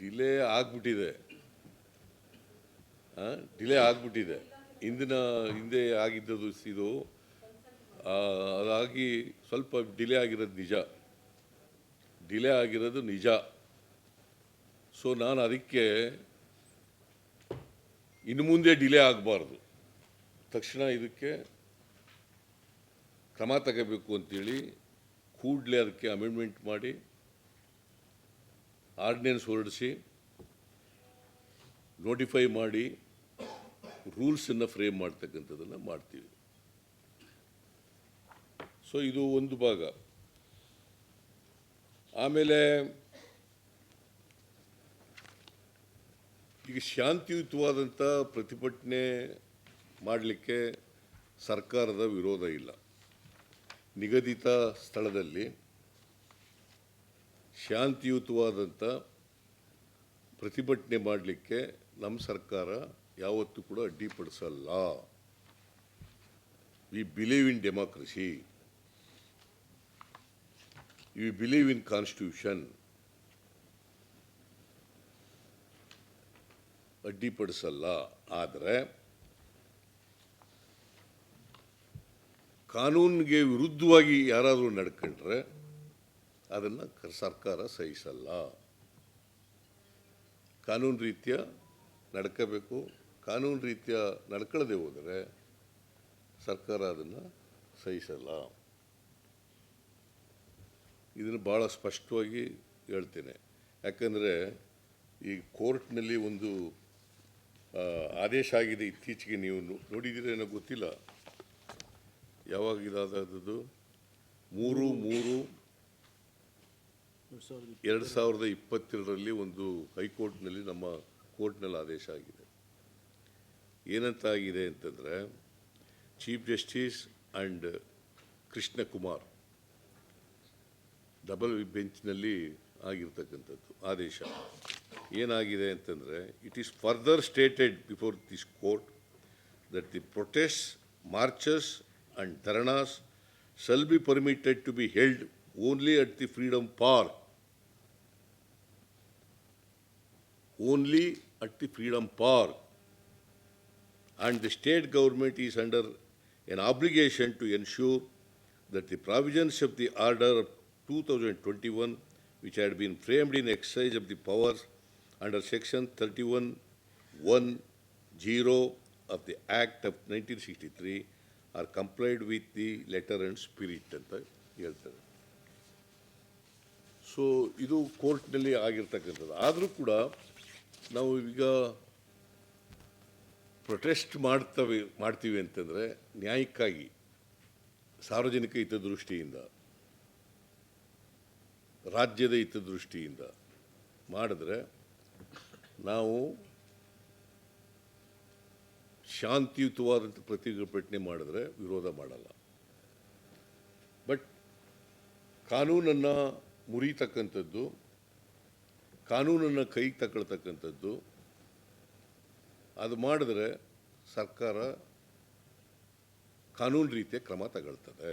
Delay ಆಗ್ಬಿಟ್ಟಿದೆ. Delay ಆಗ್ಬಿಟ್ಟಿದೆ. ಇಂದಿನ, ಹಿಂದೆ ಆಗಿದ್ದದು ಇದು ಅದಾಗಿ ಸ್ವಲ್ಪ ಡಿಲೇ ಆಗಿರೋದು ನಿಜ. ಡಿಲೇ ಆಗಿರೋದು ನಿಜ. ಸೊ, ನಾನು ಅದಕ್ಕೆ ಇನ್ನು ಮುಂದೆ ಡಿಲೇ ಆಗಬಾರ್ದು. ತಕ್ಷಣ ಇದಕ್ಕೆ ಕ್ರಮ ತಗೋಬೇಕು ಅಂತೇಳಿ ಕೂಡಲೇ ಅದಕ್ಕೆ ಅಮೆಂಡ್ಮೆಂಟ್ ಮಾಡಿ ಆರ್ಡಿನೆನ್ಸ್ ಹೊರಡಿಸಿ ನೋಟಿಫೈ ಮಾಡಿ ರೂಲ್ಸನ್ನು ಫ್ರೇಮ್ ಮಾಡ್ತಕ್ಕಂಥದ್ದನ್ನು ಮಾಡ್ತೀವಿ. ಸೊ ಇದು ಒಂದು ಭಾಗ. ಆಮೇಲೆ ಈಗ ಶಾಂತಿಯುತವಾದಂಥ ಪ್ರತಿಭಟನೆ ಮಾಡಲಿಕ್ಕೆ ಸರ್ಕಾರದ ವಿರೋಧ ಇಲ್ಲ. ನಿಗದಿತ ಸ್ಥಳದಲ್ಲಿ ಶಾಂತಿಯುತವಾದಂಥ ಪ್ರತಿಭಟನೆ ಮಾಡಲಿಕ್ಕೆ ನಮ್ಮ ಸರ್ಕಾರ ಯಾವತ್ತೂ ಕೂಡ ಅಡ್ಡಿಪಡಿಸಲ್ಲ. We believe in democracy we believe in constitution ಅಡ್ಡಿಪಡಿಸಲ್ಲ. ಆದರೆ ಕಾನೂನಿಗೆ ವಿರುದ್ಧವಾಗಿ ಯಾರಾದರೂ ನಡ್ಕೊಂಡ್ರೆ ಅದನ್ನು ಸರ್ಕಾರ ಸಹಿಸಲ್ಲ. ಕಾನೂನು ರೀತಿಯ ನಡ್ಕೋಬೇಕು. ಕಾನೂನು ರೀತಿಯ ನಡ್ಕೊಳ್ಳದೆ ಹೋದರೆ ಸರ್ಕಾರ ಅದನ್ನು ಸಹಿಸಲ್ಲ. ಇದನ್ನು ಭಾಳ ಸ್ಪಷ್ಟವಾಗಿ ಹೇಳ್ತೇನೆ. ಯಾಕಂದರೆ ಈ ಕೋರ್ಟ್ನಲ್ಲಿ ಒಂದು ಆದೇಶ ಆಗಿದೆ ಇತ್ತೀಚೆಗೆ ನೀವು ನೋಡಿದ್ದೀರೇನೋ ಗೊತ್ತಿಲ್ಲ. ಯಾವಾಗ ಇದಾದದ್ದು? ಮೂರು ಮೂರು ಎರಡು ಸಾವಿರದ ಇಪ್ಪತ್ತೆರಡರಲ್ಲಿ ಒಂದು ಹೈಕೋರ್ಟ್ನಲ್ಲಿ ನಮ್ಮ ಕೋರ್ಟ್ನಲ್ಲಿ ಆದೇಶ ಆಗಿದೆ ಏನಂತ ಆಗಿದೆ ಅಂತಂದರೆ, chief justice and Krishna Kumar double ಬೆಂಚ್ನಲ್ಲಿ ಆಗಿರ್ತಕ್ಕಂಥದ್ದು ಆದೇಶ ಏನಾಗಿದೆ ಅಂತಂದರೆ it is further stated before this court that the protest marches and dharnas shall be permitted to be held only at the freedom Park. Only at the Freedom Park. And the state government is under an obligation to ensure that the provisions of the order of 2021, which had been framed in exercise of the powers under section 31 1 0 of the Act of 1963 are complied with the letter and spirit ಅಂತ ಹೇಳ್ತಾರೆ so ಇದು ಕೋರ್ಟ್ನಲ್ಲಿ ಆಗಿರ್ತಕ್ಕಂಥದ್ದು ಆದರೂ ಕೂಡ ನಾವು ಈಗ protest ಮಾಡ್ತವೆ, ಮಾಡ್ತೀವಿ ಅಂತಂದರೆ ನ್ಯಾಯಕ್ಕಾಗಿ, ಸಾರ್ವಜನಿಕ ಹಿತದೃಷ್ಟಿಯಿಂದ, ರಾಜ್ಯದ ಹಿತದೃಷ್ಟಿಯಿಂದ ಮಾಡಿದ್ರೆ ನಾವು ಶಾಂತಿಯುತವಾದಂಥ ಪ್ರತಿಭಟನೆ ಮಾಡಿದ್ರೆ ವಿರೋಧ ಮಾಡಲ್ಲ. ಬಟ್ ಕಾನೂನನ್ನು ಮುರಿತಕ್ಕಂಥದ್ದು ಕಾನೂನನ್ನು ಕೈಗೆ ತಗೊಳ್ತಕ್ಕಂಥದ್ದು, ಅದು ಮಾಡಿದ್ರೆ ಸರ್ಕಾರ ಕಾನೂನು ರೀತಿಯ ಕ್ರಮ ತಗೊಳ್ತದೆ.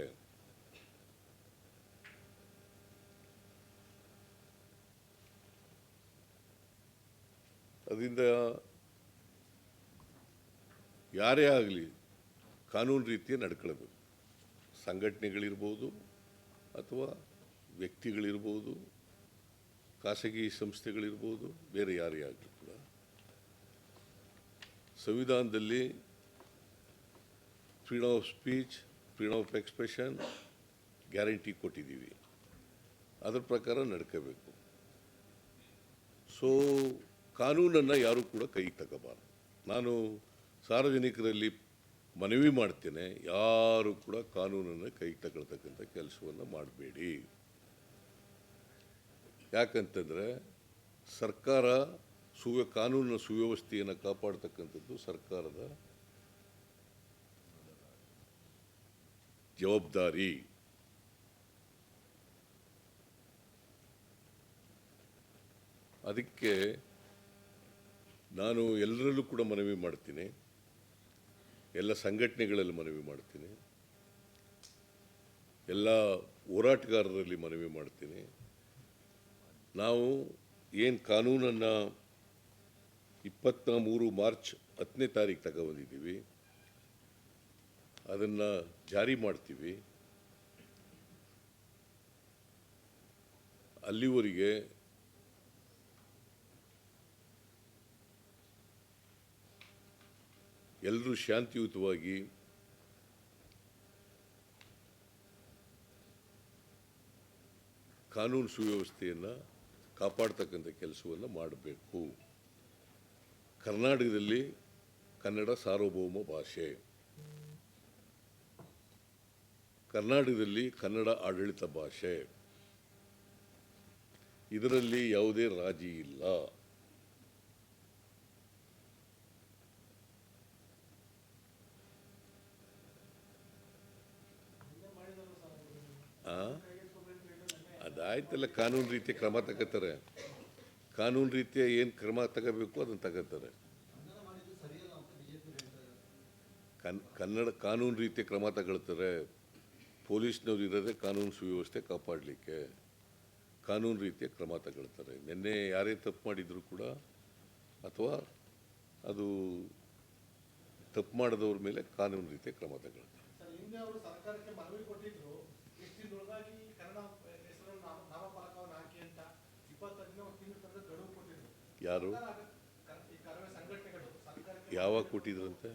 ಅದರಿಂದ ಯಾರೇ ಆಗಲಿ ಕಾನೂನು ರೀತಿಯ ನಡ್ಕೊಳ್ಬೇಕು. ಸಂಘಟನೆಗಳಿರ್ಬೋದು ಅಥವಾ ವ್ಯಕ್ತಿಗಳಿರ್ಬೋದು. ಖಾಸಗಿ ಸಂಸ್ಥೆಗಳಿರ್ಬೋದು, ಬೇರೆ ಯಾರೇ ಆಗಲಿ ಕೂಡ. ಸಂವಿಧಾನದಲ್ಲಿ freedom of speech freedom of expression guarantee ಕೊಟ್ಟಿದ್ದೀವಿ. ಅದರ ಪ್ರಕಾರ ನಡ್ಕೋಬೇಕು. ಸೊ ಕಾನೂನನ್ನು ಯಾರೂ ಕೂಡ ಕೈಗೆ ತಗೋಬಾರ್ದು. ನಾನು ಸಾರ್ವಜನಿಕರಲ್ಲಿ ಮನವಿ ಮಾಡ್ತೇನೆ, ಯಾರು ಕೂಡ ಕಾನೂನನ್ನು ಕೈಗೆ ತಗೊಳ್ತಕ್ಕಂಥ ಕೆಲಸವನ್ನು ಮಾಡಬೇಡಿ. ಯಾಕಂತಂದರೆ ಸರ್ಕಾರ ಸುವ್ಯ ಕಾನೂನಿನ ಸುವ್ಯವಸ್ಥೆಯನ್ನು ಕಾಪಾಡ್ತಕ್ಕಂಥದ್ದು ಸರ್ಕಾರದ ಜವಾಬ್ದಾರಿ. ಅದಕ್ಕೆ ನಾನು ಎಲ್ಲರಲ್ಲೂ ಕೂಡ ಮನವಿ ಮಾಡ್ತೀನಿ. ಎಲ್ಲ ಸಂಘಟನೆಗಳಲ್ಲಿ ಮನವಿ ಮಾಡ್ತೀನಿ. ಎಲ್ಲ ಹೋರಾಟಗಾರರಲ್ಲಿ ಮನವಿ ಮಾಡ್ತೀನಿ. ನಾವು ಏನು ಕಾನೂನನ್ನು ಇಪ್ಪತ್ತ ಮೂರು ಮಾರ್ಚ್ ಹತ್ತನೇ ತಾರೀಕು ತಗೊಬಂದಿದ್ದೀವಿ ಅದನ್ನು ಜಾರಿ ಮಾಡ್ತೀವಿ. ಅಲ್ಲಿವರೆಗೆ ಎಲ್ಲರೂ ಶಾಂತಿಯುತವಾಗಿ ಕಾನೂನು ಸುವ್ಯವಸ್ಥೆಯನ್ನು ಕಾಪಾಡ್ತಕ್ಕಂಥ ಕೆಲಸವನ್ನು ಮಾಡಬೇಕು. ಕರ್ನಾಟಕದಲ್ಲಿ ಕನ್ನಡ ಸಾರ್ವಭೌಮ ಭಾಷೆ. ಕರ್ನಾಟಕದಲ್ಲಿ ಕನ್ನಡ ಆಡಳಿತ ಭಾಷೆ. ಇದರಲ್ಲಿ ಯಾವುದೇ ರಾಜಿ ಇಲ್ಲ. ಅದಾಯ್ತಲ್ಲ ಕಾನೂನು ರೀತಿಯ ಕ್ರಮ ತಗೋತಾರೆ. ಕಾನೂನು ರೀತಿಯ ಏನು ಕ್ರಮ ತಗೋಬೇಕು ಅದನ್ನು ತಗೋತಾರೆ. ಕನ್, ಕನ್ನಡ ಕಾನೂನು ರೀತಿಯ ಕ್ರಮ ತಗೊಳ್ತಾರೆ. ಪೊಲೀಸ್ನವ್ರು ಇರೋದೇ ಕಾನೂನು ಸುವ್ಯವಸ್ಥೆ ಕಾಪಾಡಲಿಕ್ಕೆ. ಕಾನೂನು ರೀತಿಯ ಕ್ರಮ ತಗೊಳ್ತಾರೆ. ನಿನ್ನೆ ಯಾರೇ ತಪ್ಪು ಮಾಡಿದರೂ ಕೂಡ ಅಥವಾ ಅದು ತಪ್ಪು ಮಾಡಿದವ್ರ ಮೇಲೆ ಕಾನೂನು ರೀತಿಯ ಕ್ರಮ ತಗೊಳ್ತಾರೆ ಸರ್ ಹಿಂದೆ ಅವರು ಸರ್ಕಾರಕ್ಕೆ ಮನವಿ ಕೊಟ್ಟಿದ್ರು ಎಷ್ಟು ದಿನದೊಳಗಾಗಿ ಕನ್ನಡ ಹೆಸರನ್ನು ನಾಮ ನಾಮಫಲಕವನ್ನು ಹಾಕಿ ಅಂತ ಇಪ್ಪತ್ತೈದನೇ ಒಂದು ತಿಂಗಳ ತನಕ ಗಡುವು ಕೊಟ್ಟಿದ್ರು ಯಾರು ಸರ್ಕಾರ ಆಗ- ಕರ್- ಈ ಕರವೇ ಸಂಘಟನೆಗಳು ಸರ್ಕಾರಕ್ಕೆ ಯಾವಾಗ ಕೊಟ್ಟಿದ್ರಂತೆ ಒಂದು ದಿನಾಂಕ ನಿಗದಿ ಮಾಡಿ ಇಷ್ಟು ಒಳಗಡೆ ಮಾಡಿ ಅಂತ ಮ- ಸರ್ಕಾರಕ್ಕೆ ಮನವಿ ಕೊಟ್ಟಿದ್ರು ಸರ್ ಕೊಟ್ಟಿದ್ರಂತೆ?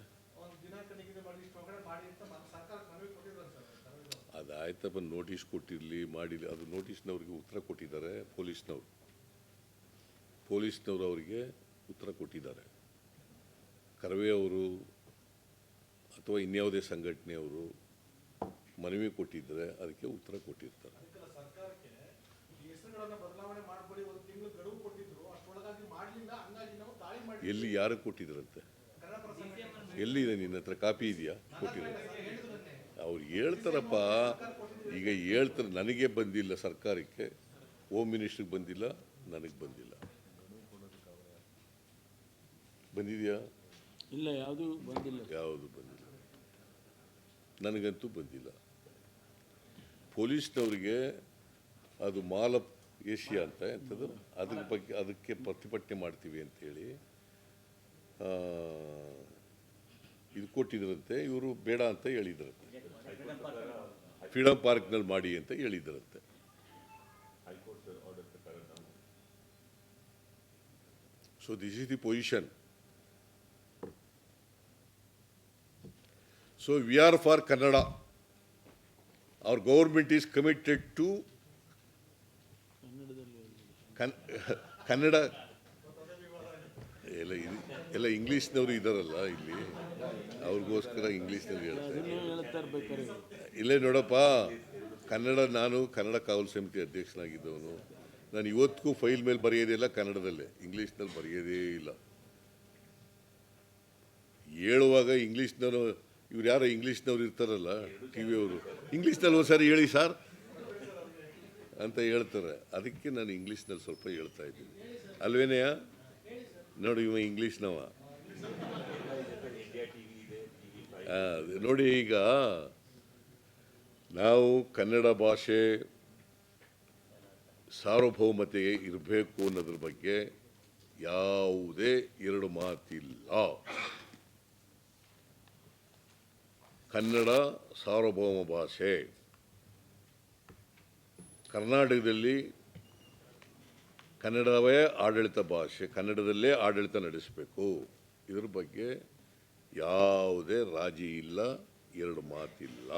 ಅದಾಯ್ತಪ್ಪ ನೋಟಿಸ್ ಕೊಟ್ಟಿರಲಿ, ಮಾಡಿರಲಿ, ಅದು ನೋಟಿಸ್ನವ್ರಿಗೆ ಉತ್ತರ ಕೊಟ್ಟಿದ್ದಾರೆ ಪೊಲೀಸ್ನವರು ಪೊಲೀಸ್ನವರು ಅವರಿಗೆ ಉತ್ತರ ಕೊಟ್ಟಿದ್ದಾರೆ. ಕರವೇ ಅವರು ಅಥವಾ ಇನ್ಯಾವುದೇ ಸಂಘಟನೆಯವರು ಮನವಿ ಕೊಟ್ಟಿದ್ದರೆ ಅದಕ್ಕೆ ಉತ್ತರ ಕೊಟ್ಟಿರ್ತಾರೆ. ಎಲ್ಲಿ ಯಾರು ಕೊಟ್ಟಿದ್ರಂತೆ? ಎಲ್ಲಿದೆ ನಿನ್ನ ಹತ್ರ? ಕಾಪಿ ಇದೆಯಾ? ಕೊಟ್ಟಿದ್ರು ಅವ್ರು ಹೇಳ್ತಾರಪ್ಪ. ಈಗ ಹೇಳ್ತಾರೆ ನನಗೆ ಬಂದಿಲ್ಲ ಸರ್ಕಾರಕ್ಕೆ. ಹೋಮ್ ಮಿನಿಸ್ಟ್ರಿಗೆ ಬಂದಿಲ್ಲ ನನಗೆ ಬಂದಿಲ್ಲ. ಬಂದಿದೆಯಾ? ಇಲ್ಲ ಯಾವುದು ಬಂದಿಲ್ಲ. ಯಾವುದು ಬಂದಿಲ್ಲ. ನನಗಂತೂ ಬಂದಿಲ್ಲ. ಪೊಲೀಸ್ನವರಿಗೆ ಅದು ಮಾಲ್ ಆಫ್ ಏಷ್ಯಾ ಅಂತ ಎಂಥದ್ದು ಅದ್ರ ಬಗ್ಗೆ ಅದಕ್ಕೆ ಪ್ರತಿಭಟನೆ ಮಾಡ್ತೀವಿ ಅಂತೇಳಿ ಇದು ಕೊಟ್ಟಿದ್ರಂತೆ, ಇವರು ಬೇಡ ಅಂತ ಹೇಳಿದ್ರಂತೆ. ಫ್ರೀಡಮ್ ಪಾರ್ಕ್ನಲ್ಲಿ ಮಾಡಿ ಅಂತ ಹೇಳಿದ್ರಂತೆ. So this is the position so we are for Kannada Our government is committed to Kannada ಎಲ್ಲ ಎಲ್ಲ ಇಂಗ್ಲೀಷ್ನವರು ಇದ್ದಾರಲ್ಲ ಇಲ್ಲಿ. ಅವ್ರಿಗೋಸ್ಕರ ಇಂಗ್ಲೀಷ್ನಲ್ಲಿ ಹೇಳ್ತಾರೆ ಇಲ್ಲೇ ನೋಡಪ್ಪ ಕನ್ನಡ ನಾನು ಕನ್ನಡ ಕಾವಲು ಸಮಿತಿ ಅಧ್ಯಕ್ಷನಾಗಿದ್ದವನು. ನಾನು ಇವತ್ತಿಗೂ ಫೈಲ್ ಮೇಲೆ ಬರೆಯೋದಿಲ್ಲ ಕನ್ನಡದಲ್ಲೇ ಇಂಗ್ಲೀಷ್ನಲ್ಲಿ ಬರೆಯೋದೇ ಇಲ್ಲ. ಹೇಳುವಾಗ ಇಂಗ್ಲೀಷ್ನವರು ಇವ್ರು ಯಾರೋ ಇಂಗ್ಲೀಷ್ನವ್ರು ಇರ್ತಾರಲ್ಲ ಟಿ ವಿಯವರು ಇಂಗ್ಲೀಷ್ನಲ್ಲಿ ಒಂದ್ಸಾರಿ ಹೇಳಿ ಸರ್ ಅಂತ ಹೇಳ್ತಾರೆ. ಅದಕ್ಕೆ ನಾನು ಇಂಗ್ಲೀಷ್ನಲ್ಲಿ ಸ್ವಲ್ಪ ಹೇಳ್ತಾ ಇದ್ದೀನಿ. ಅಲ್ವೇನೆಯ ನೋಡಿ ಇವ ಇಂಗ್ಲೀಷ್ನವ ನೋಡಿ ಈಗ ನಾವು ಕನ್ನಡ ಭಾಷೆ ಸಾರ್ವಭೌಮತೆ ಇರಬೇಕು ಅನ್ನೋದ್ರ ಬಗ್ಗೆ ಯಾವುದೇ ಎರಡು ಮಾತಿಲ್ಲ. ಕನ್ನಡ ಸಾರ್ವಭೌಮ ಭಾಷೆ. ಕರ್ನಾಟಕದಲ್ಲಿ ಕನ್ನಡವೇ ಆಡಳಿತ ಭಾಷೆ ಕನ್ನಡದಲ್ಲೇ ಆಡಳಿತ ನಡೆಸಬೇಕು. ಇದ್ರ ಬಗ್ಗೆ ಯಾವುದೇ ರಾಜಿ ಇಲ್ಲ ಎರಡು ಮಾತಿಲ್ಲ.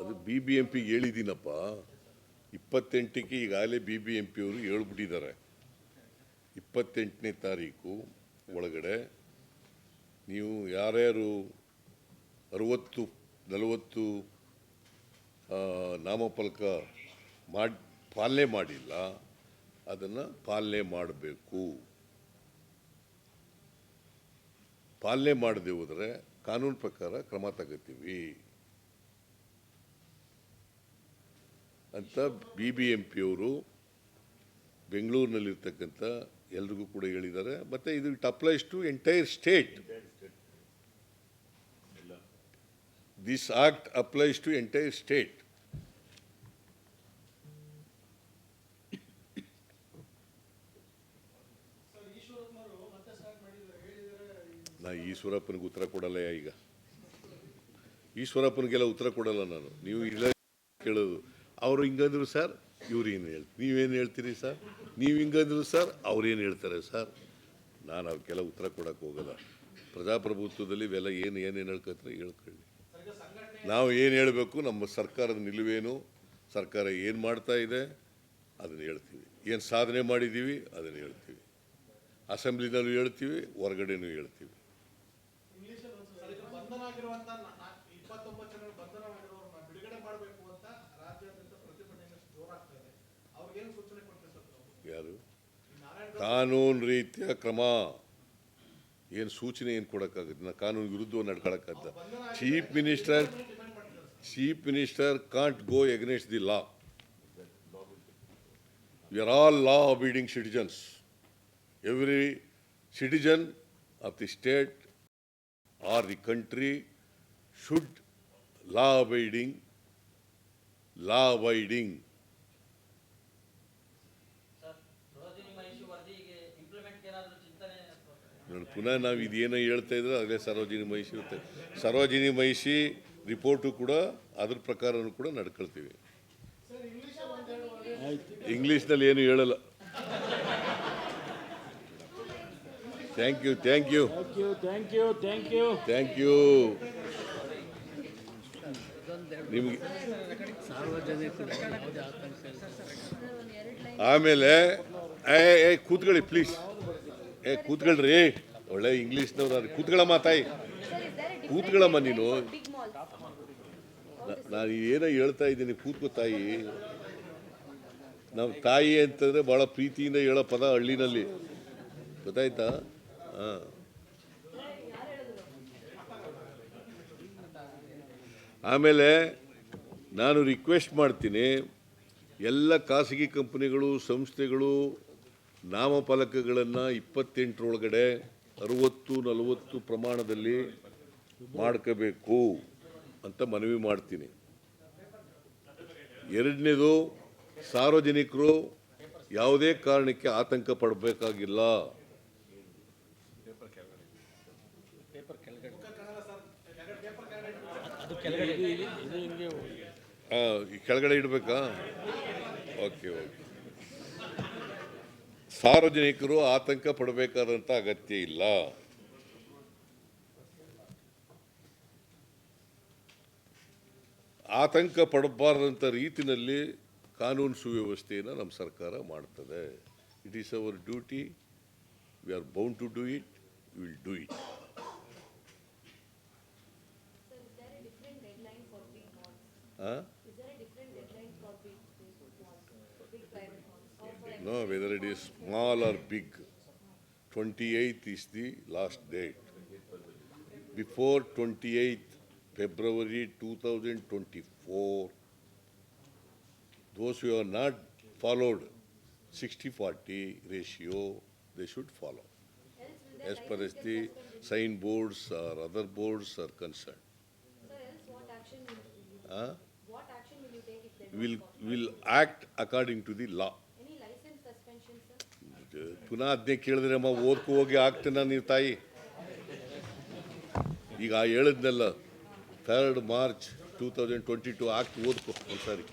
ಅದು ಬಿ ಬಿ ಎಂ ಪಿಗೆ ಹೇಳಿದ್ದೀನಪ್ಪ. ಇಪ್ಪತ್ತೆಂಟಕ್ಕೆ ಈಗಾಗಲೇ ಬಿ ಬಿ ಎಂ ಪಿಯವರು ಹೇಳ್ಬಿಟ್ಟಿದ್ದಾರೆ. ಇಪ್ಪತ್ತೆಂಟನೇ ತಾರೀಕು ಒಳಗಡೆ ನೀವು ಯಾರ್ಯಾರು ಅರುವತ್ತು ನಲವತ್ತು ನಾಮಫಲಕ ಮಾಡಿ, ಪಾಲನೆ ಮಾಡಿಲ್ಲ, ಅದನ್ನು ಪಾಲನೆ ಮಾಡಬೇಕು. ಪಾಲನೆ ಮಾಡದೆ ಹೋದರೆ ಕಾನೂನು ಪ್ರಕಾರ ಕ್ರಮ ತಗೋತೀವಿ. ಅಂತ ಬಿ ಬಿ ಎಂ ಪಿಯವರು ಬೆಂಗಳೂರಿನಲ್ಲಿರ್ತಕ್ಕಂಥ ಎಲ್ರಿಗೂ ಕೂಡ ಹೇಳಿದ್ದಾರೆ. ಮತ್ತು ಇದು it applies to entire state. This act applies to entire state. ನಾ ಈಶ್ವರಪ್ಪನಿಗೆ ಉತ್ತರ ಕೊಡಲ್ಲ ಈಗ. ಈಶ್ವರಪ್ಪನಿಗೆಲ್ಲ ಉತ್ತರ ಕೊಡಲ್ಲ ನಾನು. ನೀವು ಇಲ್ಲ ಕೇಳೋದು. ಅವರು ಹಿಂಗಂದ್ರು ಸರ್, ಇವ್ರು ಏನು ಹೇಳ್ತೀರಿ ನೀವೇನು ಹೇಳ್ತೀರಿ ಸರ್? ನೀವು ಹಿಂಗಂದ್ರು ಸರ್ ಅವ್ರೇನು ಹೇಳ್ತಾರೆ ಸರ್? ನಾನು ಅವಕ್ಕೆಲ್ಲ ಉತ್ತರ ಕೊಡಕ್ಕೆ ಹೋಗಲ್ಲ. ಪ್ರಜಾಪ್ರಭುತ್ವದಲ್ಲಿ ಇವೆಲ್ಲ ಏನು, ಏನೇನು ಹೇಳ್ಕೊತಾರೆ ಹೇಳ್ಕೊಳ್ಳಿ. ನಾವು ಏನು ಹೇಳಬೇಕು? ನಮ್ಮ ಸರ್ಕಾರದ ನಿಲುವೇನು? ಸರ್ಕಾರ ಏನು ಮಾಡ್ತಾ ಇದೆ? ಅದನ್ನು ಹೇಳ್ತೀವಿ. ಏನು ಸಾಧನೆ ಮಾಡಿದ್ದೀವಿ ಅದನ್ನು ಹೇಳ್ತೀವಿ. ಅಸೆಂಬ್ಲಿನಲ್ಲೂ ಹೇಳ್ತೀವಿ, ಹೊರಗಡೆನೂ ಹೇಳ್ತೀವಿ. ಯಾರು? ಕಾನೂನು ರೀತಿಯ ಕ್ರಮ. ಏನು ಸೂಚನೆ ಏನು ಕೊಡೋಕ್ಕಾಗುತ್ತೆ? ನಾ ಕಾನೂನು ವಿರುದ್ಧ ನಡ್ಕೊಳಕ್ಕಾಗ್ತದೆ chief minister. Chief minister can't go against the law we are all law abiding citizens every citizen of the state or the country should law abiding law abiding sir Sarojini Mahishi ವರದಿಗೆ implement ಏನಾದರೂ ಚಿಂತನೆ ಅಥವಾ ನೋಡಿ ಪುನಃ ನಾವು ಇದೇನೋ ಹೇಳ್ತಾ ಇದ್ರೆ ಅದೇ ಸರೋಜಿನಿ ಮಹಿಷಿ ಇರುತ್ತೆ. ಸರೋಜಿನಿ ಮಹಿಷಿ ರಿಪೋರ್ಟು ಕೂಡ ಅದ್ರ ಪ್ರಕಾರನೂ ಕೂಡ ನಡ್ಕೊಳ್ತೀವಿ. ಇಂಗ್ಲೀಷ್ನಲ್ಲಿ ಏನು ಹೇಳಲ್ಲ. Thank you thank you thank you thank you thank you ನಿಮಗೆ ಆಮೇಲೆ ಏ ಕೂತ್ಕೊಳ್ಳಿ ಪ್ಲೀಸ್ ಏ, ಕೂತ್ಕೊಳ್ರಿ. ಒಳ್ಳೆ ಇಂಗ್ಲೀಷ್ನವ್ರು ಕೂತ್ಕೊಳ್ಳಮ್ಮ ತಾಯಿ. ಕೂತ್ಕೊಳ್ಳಮ್ಮ ನೀನು. ನಾನು ಏನೋ ಹೇಳ್ತಾ ಇದ್ದೀನಿ, ಕೂತ್ಕೋ ತಾಯಿ. ನಾವು ತಾಯಿ ಅಂತಂದರೆ ಭಾಳ ಪ್ರೀತಿಯಿಂದ ಹೇಳೋ ಪದ ಹಳ್ಳಿನಲ್ಲಿ. ಗೊತ್ತಾಯ್ತಾ? ಹಾಂ. ಆಮೇಲೆ ನಾನು ರಿಕ್ವೆಸ್ಟ್ ಮಾಡ್ತೀನಿ, ಎಲ್ಲ ಖಾಸಗಿ ಕಂಪನಿಗಳು, ಸಂಸ್ಥೆಗಳು ನಾಮಫಲಕಗಳನ್ನು ಇಪ್ಪತ್ತೆಂಟರೊಳಗಡೆ ಅರುವತ್ತು ನಲವತ್ತು ಪ್ರಮಾಣದಲ್ಲಿ ಮಾಡ್ಕೋಬೇಕು ಅಂತ ಮನವಿ ಮಾಡ್ತೀನಿ. ಎರಡನೇದು ಸಾರ್ವಜನಿಕರು ಯಾವುದೇ ಕಾರಣಕ್ಕೆ ಆತಂಕ ಪಡಬೇಕಾಗಿಲ್ಲ. ಕೆಳಗಡೆ ಇಡಬೇಕಾ? Okay okay. ಸಾರ್ವಜನಿಕರು ಆತಂಕ ಪಡಬೇಕಾದಂಥ ಅಗತ್ಯ ಇಲ್ಲ. ಆತಂಕ ಪಡಬಾರ್ದಂಥ ರೀತಿನಲ್ಲಿ ಕಾನೂನು ಸುವ್ಯವಸ್ಥೆಯನ್ನು ನಮ್ಮ ಸರ್ಕಾರ ಮಾಡ್ತದೆ. It is our duty we are bound to do it will do it? ಹಾಂ No, whether it is small or big, 28th is the last date. Before 28th February 2024, those who have not followed 60-40 ratio, they should follow. As far as the sign boards or other boards are concerned. Sir, what action will you, Huh? what action will you take if they Will, will act according to the law. ಪುನಃ ಅದನ್ನೇ ಕೇಳಿದ್ರೆ ಅಮ್ಮ, ಓದ್ಕೊ, ಹೋಗಿ ಆಗ್ತೀನ ನೀವು ತಾಯಿ? ಈಗ ಹೇಳಿದ್ನಲ್ಲ third March two thousand twenty two ಆಗ್ತು, ಓದ್ಕೋ ಒಂದ್ಸಾರಿ.